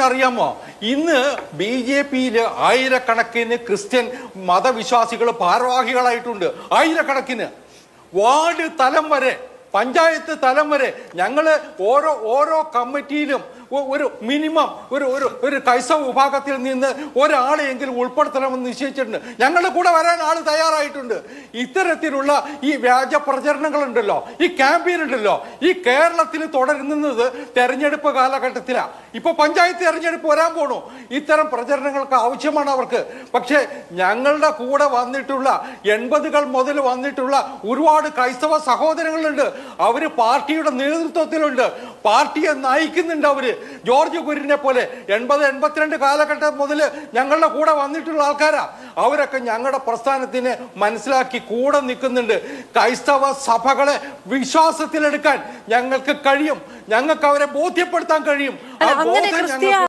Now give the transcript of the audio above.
അറിയാമോ? ഇന്ന് B J പിയിൽ ആയിരക്കണക്കിന് ക്രിസ്ത്യൻ മതവിശ്വാസികൾ ഭാരവാഹികളായിട്ടുണ്ട്. ആയിരക്കണക്കിന്. വാർഡ് തലം വരെ പഞ്ചായത്ത് തലം വരെ ഞങ്ങൾ ഓരോ ഓരോ കമ്മിറ്റിയിലും ഒരു മിനിമം ഒരു ഒരു ഒരു കൈസവ വിഭാഗത്തിൽ നിന്ന് ഒരാളെയെങ്കിലും ഉൾപ്പെടുത്തണമെന്ന് നിശ്ചയിച്ചിട്ടുണ്ട്. ഞങ്ങളുടെ കൂടെ വരാൻ ആൾ തയ്യാറായിട്ടുണ്ട്. ഇത്തരത്തിലുള്ള ഈ വ്യാജ പ്രചരണങ്ങളുണ്ടല്ലോ ഈ ക്യാമ്പയിൻ ഉണ്ടല്ലോ ഈ കേരളത്തിൽ തുടരുന്നത് തെരഞ്ഞെടുപ്പ് കാലഘട്ടത്തിലാണ് ഇപ്പൊ പഞ്ചായത്ത് തെരഞ്ഞെടുപ്പ് വരാൻ പോണു. ഇത്തരം പ്രചരണങ്ങൾക്ക് ആവശ്യമാണ് അവർക്ക്. പക്ഷേ ഞങ്ങളുടെ കൂടെ വന്നിട്ടുള്ള എൺപതുകൾ മുതൽ വന്നിട്ടുള്ള ഒരുപാട് ക്രൈസ്തവ സഹോദരങ്ങളുണ്ട്. അവർ പാർട്ടിയുടെ നേതൃത്വത്തിലുണ്ട്. പാർട്ടിയെ നയിക്കുന്നുണ്ട് അവർ. ജോർജ് കുര്യനെ പോലെ എൺപത് എൺപത്തിരണ്ട് കാലഘട്ടം മുതൽ ഞങ്ങളുടെ കൂടെ വന്നിട്ടുള്ള ആൾക്കാരാ. അവരൊക്കെ ഞങ്ങളുടെ പ്രസ്ഥാനത്തിന് മനസ്സിലാക്കി കൂടെ നിൽക്കുന്നുണ്ട്. ക്രൈസ്തവ സഭകളെ വിശ്വാസത്തിലെടുക്കാൻ ഞങ്ങൾക്ക് കഴിയും. ഞങ്ങൾക്ക് അവരെ ബോധ്യപ്പെടുത്താൻ കഴിയും.